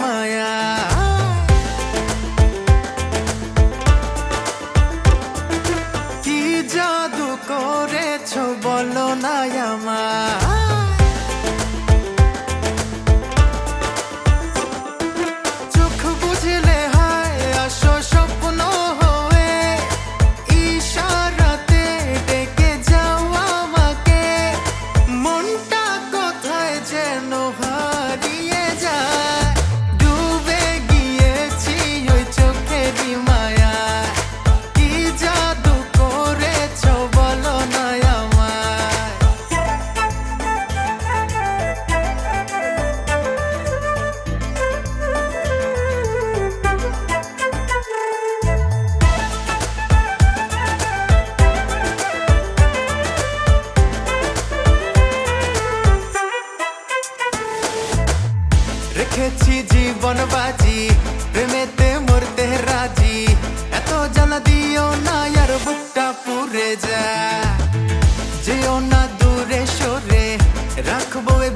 মায়া। কি জাদু করেছ বলো না আমার রেখেছি জীবন বাজি, প্রেমেতে মরতে রাজি। এত জানা দিও না, আর বুকটা পুরে যা যেও না দূরে সরে, রাখব এ